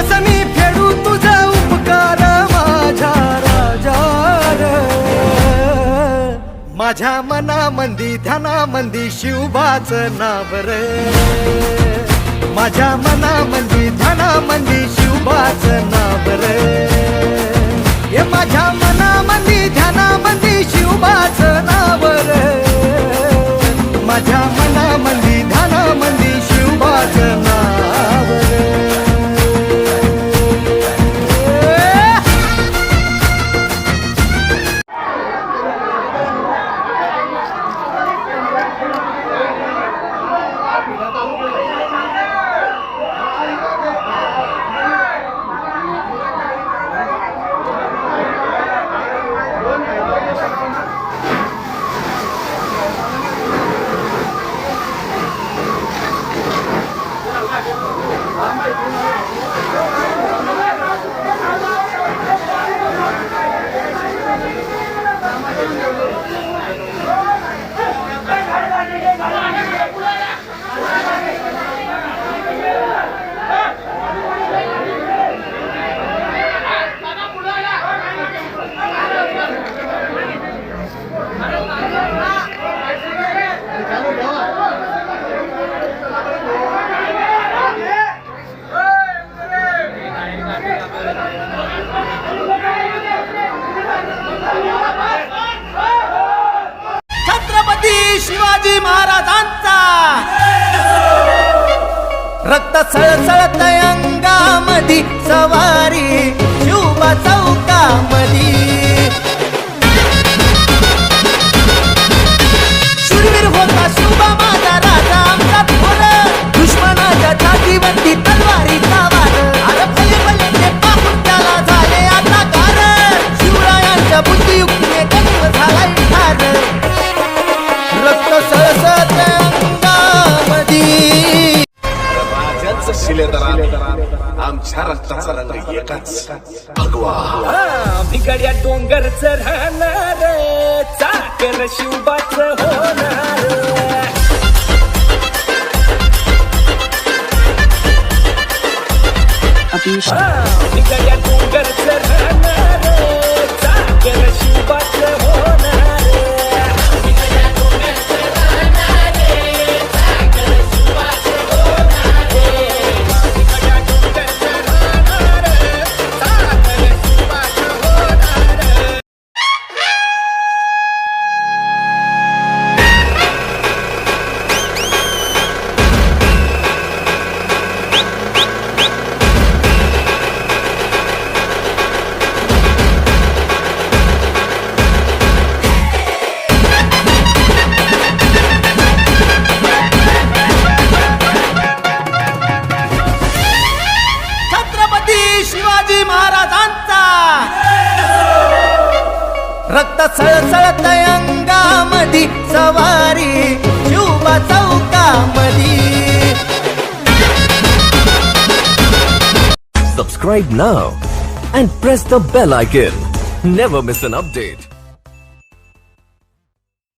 कस मी फेडू तुझा उपकार माझ्या राजा माझ्या मनामंदी ध्यानामंदी शिवबाच नाव रे. माझ्या मनामंदी ध्यानामंदी शिवबाच नाव रे. हे माझ्या मनामंदी ध्याना शिवाजी महाराजांचा. रक्त सळसळत अंगामधी सवारी शिवबा चौकामधी. शिलेदार आमच्या रक्ताचा रंग एकाच भगवा भिगड्या डोंगरच राहणार चाकर शिवबाच होणार भिगड्या डोंगरच राहणार रक्त सळसळत अंगामधी सवारी Shivba चौकामधी Subscribe now and press the bell icon. Never miss an update.